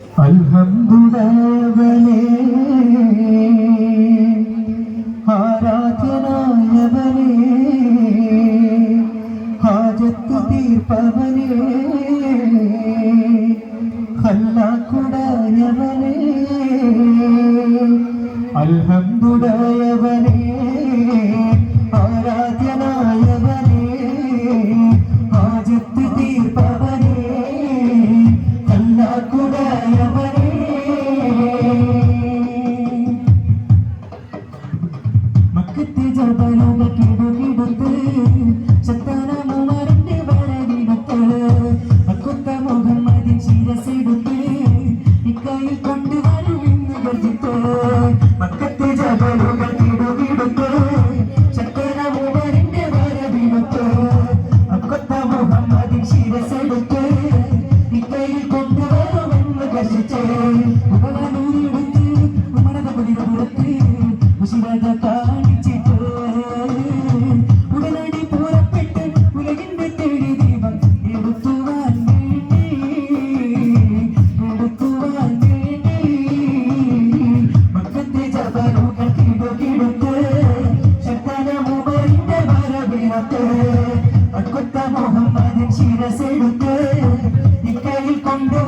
അൽഹംദുലില്ലാഹവനെ ആരാധനായവനെ ഹാജത്തു തീർപ്പവനെ ഹല്ലാക്കുടായവനെ കഥ കാണിച്ചിട്ട് ഉടനടി പുറപ്പെട്ട് ഉലകിന്റെ തേടി ദീപം എടുക്കുവാൻ വേണ്ടി എടുക്കുവാൻ വേണ്ടി. മക്കത്തെ ജപരുകൾ കിടുകിടുത്ത് ശക്തന മുബലിന്റെ വരവിനത്ത് അക്കൊത്ത മുഹമ്മദൻ ശിരസെടുത്ത് ഇക്കയിൽ കൊണ്ടുപോയി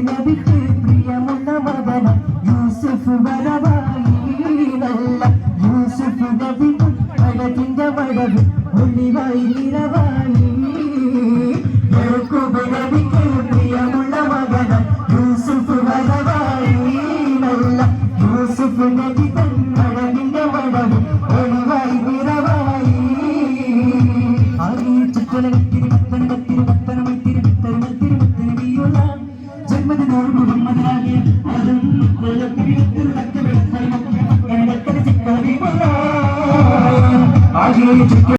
നബിക്ക് പ്രിയമുള്ള മകന യൂസഫ് വരവായി നല്ല യൂസഫ് നബി മഴതിന്റെ വരവ് ഒളിവായി നിറവായി യൂക്കുബ് നബിക്ക് പ്രിയമുള്ള മകന യൂസഫ് വരവായി നല്ല യൂസഫ് നബി തൻ മഴവിന്റെ വടവ് ഒളിവായി നിറവായി ആകെ ചുറ്റലകത്തിരി പത്തനകത്തിരി പത്തനമത്തിരി വിത്തരമത്തിരി വിത്തരവിയുള്ള ജന്മദിനോട് മുഹമ്മദാകെ അതും കൊല്ലത്തിരി ആകെ ചുറ്റ